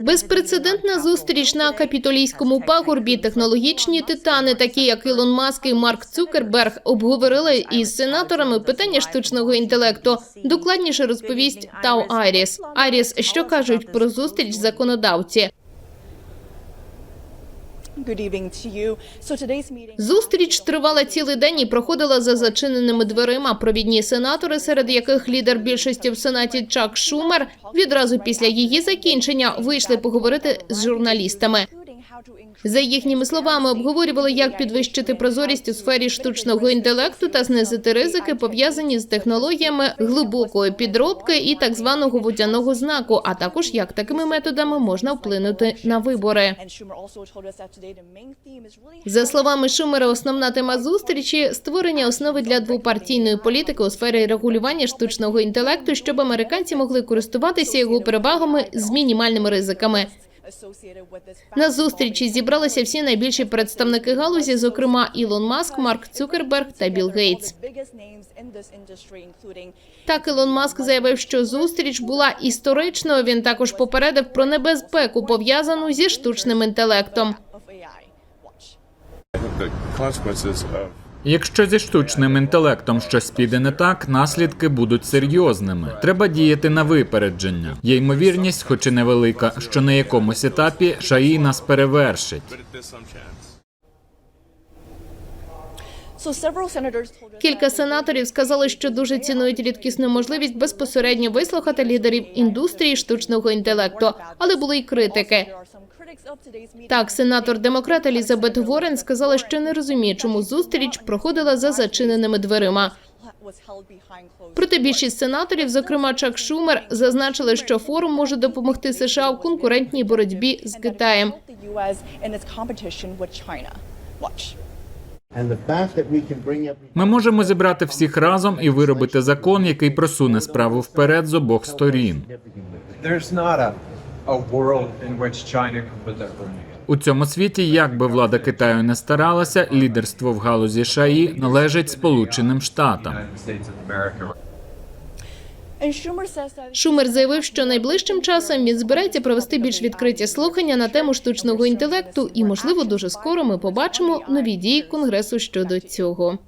Безпрецедентна зустріч на капітолійському пагорбі. Технологічні титани, такі як Ілон Маск і Марк Цукерберг, обговорили із сенаторами питання штучного інтелекту. Докладніше розповість Тау Айріс. Айріс, що кажуть про зустріч законодавці? Зустріч тривала цілий день і проходила за зачиненими дверима. Провідні сенатори, серед яких лідер більшості в сенаті Чак Шумер, відразу після її закінчення вийшли поговорити з журналістами. За їхніми словами, обговорювали, як підвищити прозорість у сфері штучного інтелекту та знизити ризики, пов'язані з технологіями глибокої підробки і так званого водяного знаку, а також як такими методами можна вплинути на вибори. За словами Шумера, основна тема зустрічі створення основи для двопартійної політики у сфері регулювання штучного інтелекту, щоб американці могли користуватися його перевагами з мінімальними ризиками. На зустрічі зібралися всі найбільші представники галузі, зокрема Ілон Маск, Марк Цукерберг та Білл Гейтс. Так, Ілон Маск заявив, що зустріч була історичною. Він також попередив про небезпеку пов'язану зі штучним інтелектом. Якщо зі штучним інтелектом щось піде не так, наслідки будуть серйозними. Треба діяти на випередження. Є ймовірність, хоч і невелика, що на якомусь етапі шаї нас перевершить. Кілька сенаторів сказали, що дуже цінують рідкісну можливість безпосередньо вислухати лідерів індустрії штучного інтелекту, але були й критики. Так, сенатор демократ Елізабет Ворен сказала, що не розуміє, чому зустріч проходила за зачиненими дверима. Проте більшість сенаторів, зокрема Чак Шумер, зазначили, що форум може допомогти США у конкурентній боротьбі з Китаєм. Ми можемо зібрати всіх разом і виробити закон, який просуне справу вперед з обох сторін. У цьому світі, як би влада Китаю не старалася, лідерство в галузі шаї належить Сполученим Штатам. Шумер заявив, що найближчим часом він збирається провести більш відкриті слухання на тему штучного інтелекту, і можливо дуже скоро ми побачимо нові дії конгресу щодо цього.